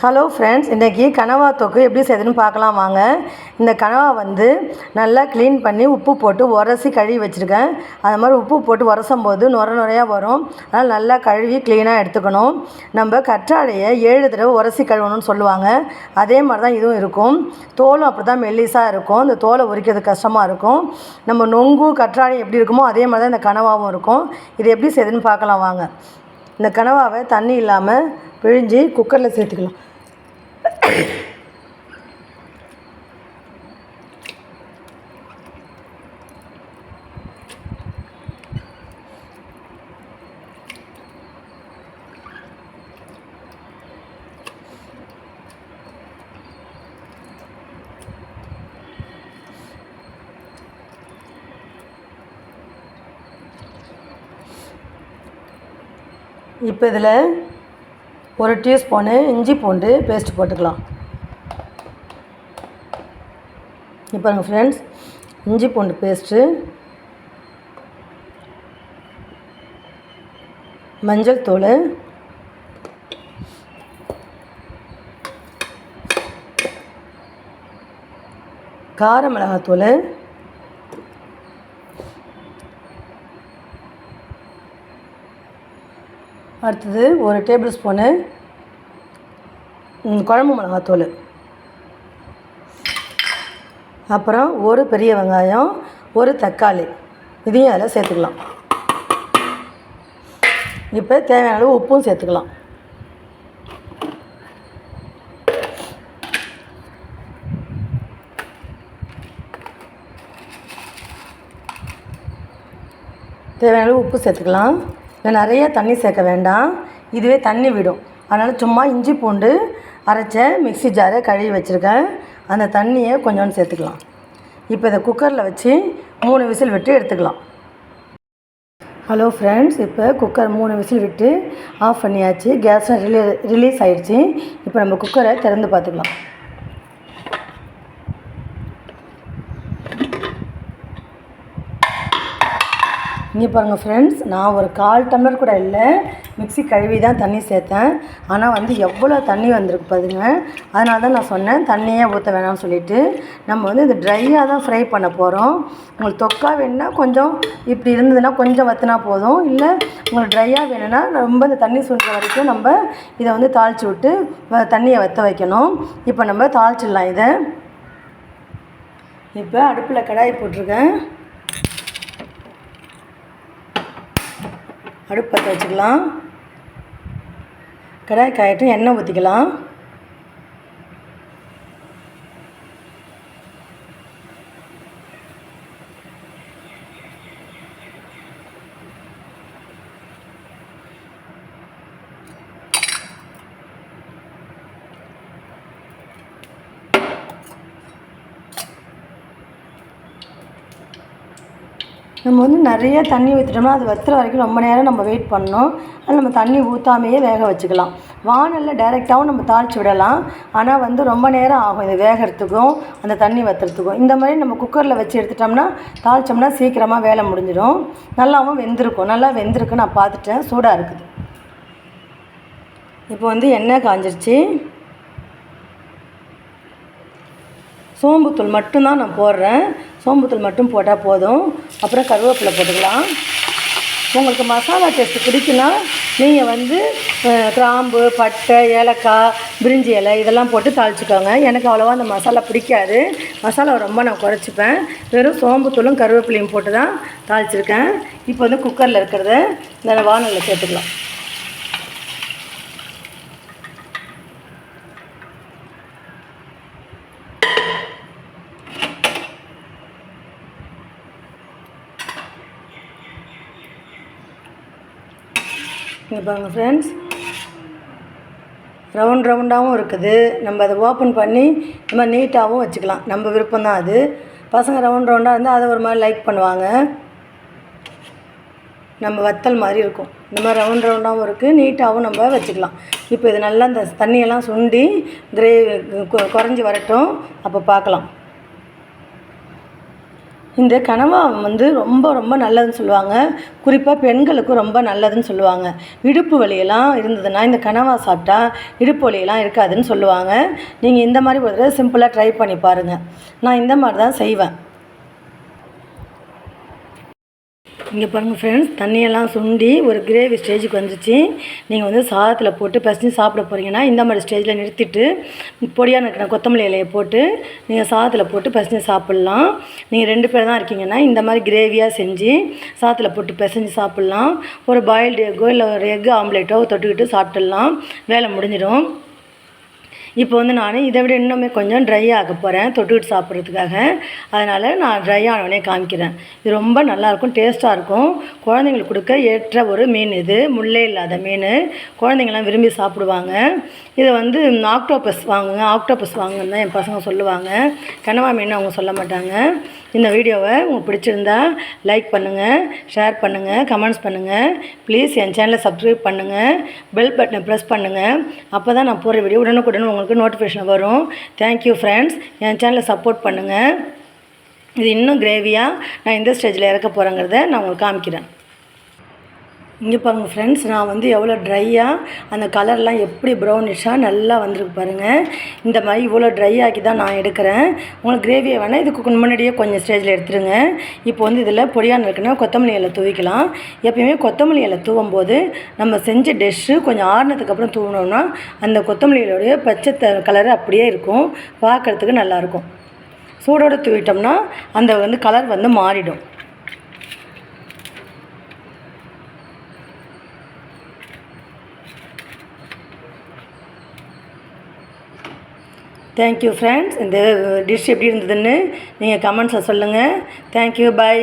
Hello friends இன்றைக்கி கனவா தொக்கு எப்படி செய்யுதுன்னு பார்க்கலாம் வாங்க. இந்த கனவா வந்து நல்லா க்ளீன் பண்ணி உப்பு போட்டு உரசி கழுவி வச்சுருக்கேன். அது மாதிரி உப்பு போட்டு உரசும் போது நுர நுறையாக வரும். அதனால் நல்லா கழுவி க்ளீனாக எடுத்துக்கணும். நம்ம கற்றாழையை ஏழு தடவை உரசி கழுவணும்னு சொல்லுவாங்க. அதே மாதிரி தான் இதுவும் இருக்கும். தோலும் அப்படி தான் மெல்லிஸாக இருக்கும். இந்த தோலை உரிக்கிறது கஷ்டமாக இருக்கும். நம்ம நொங்கு கற்றாழை எப்படி இருக்குமோ அதே மாதிரி தான் இந்த கனவாவும் இருக்கும். இது எப்படி செய்யுதுன்னு பார்க்கலாம் வாங்க. இந்த கனவாவை தண்ணி இல்லாமல் பிழிஞ்சு குக்கரில் சேர்த்துக்கலாம். இப்போ இதில் ஒரு டீஸ்பூனு இஞ்சி பூண்டு பேஸ்ட் போட்டுக்கலாம். இப்போ பாருங்கள் ஃப்ரெண்ட்ஸ் இஞ்சி பூண்டு பேஸ்ட்டு மஞ்சள் தூள் கார மிளகாத்தூள் அடுத்தது ஒரு டேபிள் ஸ்பூனு குழம்பு மிளகாத்தூள். அப்புறம் ஒரு பெரிய வெங்காயம் ஒரு தக்காளி. இதையும் அதில் சேர்த்துக்கலாம். இப்போ தேவையான அளவு உப்பும் சேர்த்துக்கலாம். தேவையான அளவு உப்பு சேர்த்துக்கலாம். இல்லை நிறைய தண்ணி சேர்க்க வேண்டாம். இதுவே தண்ணி விடும். அதனால் சும்மா இஞ்சி பூண்டு அரைச்ச மிக்ஸி ஜாரை கழுவி வச்சுருக்கேன். அந்த தண்ணியை கொஞ்சோண்டு சேர்த்துக்கலாம். இப்போ இதை குக்கரில் வச்சு மூணு விசில் விட்டு எடுத்துக்கலாம். ஹலோ ஃப்ரெண்ட்ஸ் இப்போ குக்கர் மூணு விசில் விட்டு ஆஃப் பண்ணியாச்சு. கேஸ் ரிலீ ரிலீஸ் ஆகிடுச்சி இப்போ நம்ம குக்கரை திறந்து பார்த்துக்கலாம். இங்கே பாருங்கள் ஃப்ரெண்ட்ஸ் நான் ஒரு கால் டம்ளர் கூட இல்லை. மிக்ஸி கழுவி தான் தண்ணி சேர்த்தேன். ஆனால் வந்து எவ்வளோ தண்ணி வந்திருக்கு பாருங்க. அதனால தான் நான் சொன்னேன் தண்ணியே ஊற்ற வேணாம்னு சொல்லிட்டு. நம்ம வந்து இது ட்ரையாக தான் ஃப்ரை பண்ண போகிறோம் உங்களுக்கு தொக்கா வேணும்னா கொஞ்சம் இப்படி இருந்ததுன்னா கொஞ்சம் வற்றினா போதும். இல்லை உங்களுக்கு ட்ரையாக வேணும்னா ரொம்ப இந்த தண்ணி சுண்டுற வரைக்கும் நம்ம இதை வந்து தாளித்து விட்டு வ- தண்ணியை வற்ற வைக்கணும். இப்போ நம்ம தாளிச்சிடலாம் இதை. இப்போ அடுப்பில் கடாய் போட்டிருக்கேன். அடுப்பு பற்ற வச்சுக்கலாம் கடாய் காயட்டும் எண்ணெய் ஊற்றிக்கலாம் நம்ம வந்து நிறைய தண்ணி ஊற்றிட்டோம்னா அது வத்துற வரைக்கும் ரொம்ப நேரம் நம்ம வெயிட் பண்ணணும். அதனால் நம்ம தண்ணி ஊற்றாமையே வேக வச்சுக்கலாம். வானலில் டைரெக்டாகவும் நம்ம தாளித்து விடலாம். ஆனால் வந்து ரொம்ப நேரம் ஆகும் இது வேகிறதுக்கும் அந்த தண்ணி வத்துறதுக்கும். இந்த மாதிரி நம்ம குக்கரில் வச்சு எடுத்துட்டோம்னா தாளித்தோம்னா சீக்கிரமாக வேலை முடிஞ்சிடும். நல்லாவும் வெந்திருக்கும். நல்லா வெந்திருக்கு நான் பார்த்துட்டேன். சூடாக இருக்குது. இப்போ வந்து எண்ணெய் காஞ்சிருச்சு. சோம்புத்தூள் மட்டும்தான் நான் போடுறேன். சோம்புத்தூள் மட்டும் போட்டால் போதும். அப்புறம் கருவேப்பிலை போட்டுக்கலாம். உங்களுக்கு மசாலா டேஸ்ட் பிடிக்குன்னா நீங்கள் வந்து கிராம்பு பட்டை ஏலக்காய் பிரிஞ்சி இலை இதெல்லாம் போட்டு தாளிச்சுக்கோங்க. எனக்கு அவ்வளோவா அந்த மசாலா பிடிக்காது. மசாலா ரொம்ப நான் குறைச்சிப்பேன். வெறும் சோம்புத்தூளும் கருவேப்பிலையும் போட்டு தான் தாளிச்சிருக்கேன். இப்போ வந்து குக்கரில் இருக்கிறத இந்த வானலில் சேர்த்துக்கலாம். இங்கே பாருங்கள் ஃப்ரெண்ட்ஸ் ரவுண்ட் ரவுண்டாகவும் இருக்குது. நம்ம அதை ஓப்பன் பண்ணி நம்ம நீட்டாகவும் வச்சுக்கலாம். நம்ம விருப்பம் தான் அது. பசங்க ரவுண்ட் ரவுண்டாக இருந்தால் அதை ஒரு மாதிரி லைக் பண்ணுவாங்க. நம்ம வத்தல் மாதிரி இருக்கும். இந்த மாதிரி ரவுண்ட் ரவுண்டாகவும் இருக்குது நீட்டாகவும் நம்ம வச்சுக்கலாம். இப்போ இது நல்லா இந்த தண்ணியெல்லாம் சுண்டி கிரே குறைஞ்சி வரட்டும். அப்போ பார்க்கலாம். இந்த கனவா வந்து ரொம்ப ரொம்ப நல்லதுன்னு சொல்லுவாங்க. குறிப்பாக பெண்களுக்கும் ரொம்ப நல்லதுன்னு சொல்லுவாங்க. இடுப்பு வலியெல்லாம் இருந்ததுன்னா இந்த கனவா சாப்பிட்டா இடுப்பு வலியெல்லாம் இருக்காதுன்னு சொல்லுவாங்க. நீங்கள் இந்த மாதிரி ஒரு தடவை சிம்பிளாக ட்ரை பண்ணி பாருங்கள் நான் இந்த மாதிரி தான் செய்வேன். இங்கே பாருங்கள் ஃப்ரெண்ட்ஸ் தண்ணியெல்லாம் சுண்டி ஒரு கிரேவி ஸ்டேஜுக்கு வந்துச்சு. நீங்கள் வந்து சாதத்தில் போட்டு பசஞ்சு சாப்பிட போகிறீங்கன்னா இந்த மாதிரி ஸ்டேஜில் நிறுத்திட்டு பொடியாக நிற்கிற கொத்தமல்லி இலையை போட்டு நீங்கள் சாதத்தில் போட்டு பசஞ்சு சாப்பிட்லாம். நீங்கள் ரெண்டு பேர் தான் இருக்கீங்கன்னா இந்த மாதிரி கிரேவியாக செஞ்சு சாதத்தில் போட்டு பிசைஞ்சு சாப்பிட்லாம். ஒரு பாயில்டு எக்கோ இல்லை ஒரு எக் ஆம்லேட்டோ தொட்டுக்கிட்டு சாப்பிட்டுடலாம் வேலை முடிஞ்சிடும். இப்போ வந்து நான் இதை விட இன்னுமே கொஞ்சம் ட்ரை ஆக போகிறேன் தொட்டுக்கிட்டு சாப்பிட்றதுக்காக. அதனால் நான் ட்ரை ஆனவனே காமிக்கிறேன். இது ரொம்ப நல்லாயிருக்கும் டேஸ்ட்டாக இருக்கும். குழந்தைங்களுக்கு கொடுக்க ஏற்ற ஒரு மீன் இது முள்ளே இல்லாத மீன். குழந்தைங்கள்லாம் விரும்பி சாப்பிடுவாங்க. இதை வந்து ஆக்டோபஸ் வாங்குங்க ஆக்டோபஸ் வாங்குன்னு தான் என் பசங்க சொல்லுவாங்க. கனவா மீன் அவங்க சொல்ல மாட்டாங்க. இந்த வீடியோவை உங்களுக்கு பிடிச்சிருந்தா லைக் பண்ணுங்கள் ஷேர் பண்ணுங்கள் கமெண்ட்ஸ் பண்ணுங்கள் ப்ளீஸ் என் சேனலை சப்ஸ்கிரைப் பண்ணுங்கள் பெல் பட்டனை ப்ரெஸ் பண்ணுங்கள் அப்போ தான் நான் போகிற வீடியோ உடனுக்குடன் உங்களுக்கு நோட்டிஃபிகேஷன் வரும். தேங்க்யூ ஃப்ரெண்ட்ஸ் என் சேனலை சப்போர்ட் பண்ணுங்கள் இது இன்னும் கிரேவியாக நான் எந்த ஸ்டேஜில் இறக்க போகிறேங்கிறத நான் உங்களுக்கு காமிக்கிறேன். இங்கே பாருங்கள் ஃப்ரெண்ட்ஸ் நான் வந்து எவ்வளோ ட்ரையாக அந்த கலர்லாம் எப்படி ப்ரௌனிஷாக நல்லா வந்திருக்கு பாருங்கள் இந்த மாதிரி இவ்வளோ ட்ரை ஆக்கி தான் நான் எடுக்கிறேன். உங்களுக்கு கிரேவியை வேணால் இதுக்கு முன்னாடியே கொஞ்சம் ஸ்டேஜில் எடுத்துருங்க. இப்போ வந்து இதில் பொடியான இருக்குன்னா கொத்தமல்லி இலை தூவிக்கலாம். எப்பயுமே கொத்தமல்லி இலை தூவும் போது நம்ம செஞ்ச டிஷ்ஷு கொஞ்சம் ஆறுனதுக்கு அப்புறம் தூவினோம்னா அந்த கொத்தமல்லி பச்சை த கலர் அப்படியே இருக்கும். பார்க்குறதுக்கு நல்லாயிருக்கும் சூடோடு தூவிட்டோம்னா அந்த வந்து கலர் வந்து மாறிடும். தேங்க்யூ ஃப்ரெண்ட்ஸ் இந்த டிஷ் எப்படி இருந்ததுன்னு நீங்கள் கமெண்ட்ஸில் சொல்லுங்கள் தேங்க்யூ பாய்